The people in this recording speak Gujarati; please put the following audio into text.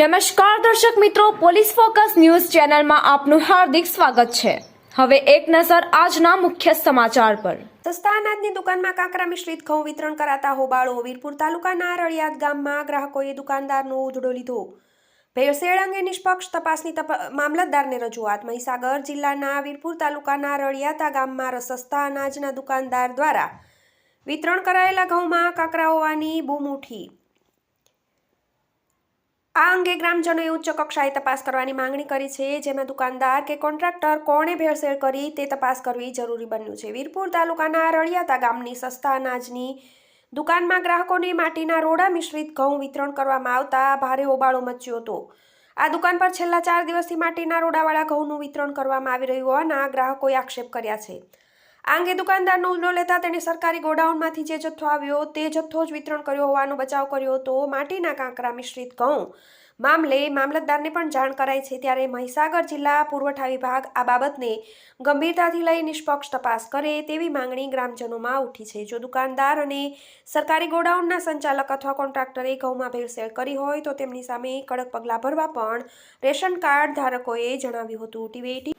નમસ્કાર દર્શક મિત્રો, પોલીસ ફોકસ ન્યૂઝ ચેનલમાં આપનું હાર્દિક સ્વાગત છે. હવે એક નજર આજના મુખ્ય સમાચાર પર. સસ્તા અનાજની દુકાનમાં કાંકરા મિશ્રિત ઘઉં વિતરણ કરાતા હોબાળો. વીરપુર તાલુકાના રળિયાદ ગામમાં ગ્રાહકોએ દુકાનદારનો ઉજડો લીધો. ભેળસેળ અંગે નિષ્પક્ષ તપાસની મામલતદારને રજૂઆત. મહીસાગર જિલ્લાના વીરપુર તાલુકાના રળિયાતા ગામમાં સસ્તા અનાજના દુકાનદાર દ્વારા વિતરણ કરાયેલા ઘઉંમાં કાંકરા હોવાની બૂમ ઉઠી. આ અંગે ગ્રામજનોએ ઉચ્ચ કક્ષાએ તપાસ કરવાની માંગણી કરી છે, જેમાં દુકાનદાર કે કોન્ટ્રાક્ટર કોણે ભેળસેળ કરી તે તપાસ કરવી જરૂરી બન્યું છે. વીરપુર તાલુકાના રળિયાતા ગામની સસ્તા અનાજની દુકાનમાં ગ્રાહકોને માટીના રોડા મિશ્રિત ઘઉં વિતરણ કરવામાં આવતા ભારે હોબાળો મચ્યો હતો. આ દુકાન પર છેલ્લા ચાર દિવસથી માટીના રોડાવાળા ઘઉંનું વિતરણ કરવામાં આવી રહ્યું હોવાના ગ્રાહકોએ આક્ષેપ કર્યા છે. આ અંગે દુકાનદારનો ઉલ્લો લેતા તેણે સરકારી ગોડાઉનમાંથી જે જથ્થો આવ્યો તે જથ્થો જ વિતરણ કર્યો હોવાનો બચાવ કર્યો હતો. માટીના કાંકરા મિશ્રિત ઘઉં. મામલે મામલતદારને પણ જાણ કરાઈ છે ત્યારે મહીસાગર જિલ્લા પુરવઠા વિભાગ આ બાબતને ગંભીરતાથી લઈ નિષ્પક્ષ તપાસ કરે તેવી માંગણી ગ્રામજનોમાં ઉઠી છે. જો દુકાનદાર અને સરકારી ગોડાઉનના સંચાલક અથવા કોન્ટ્રાક્ટરે ઘઉંમાં ભેળસેળ કરી હોય તો તેમની સામે કડક પગલાં ભરવા પણ રેશન કાર્ડ ધારકોએ જણાવ્યું હતું. ટીવી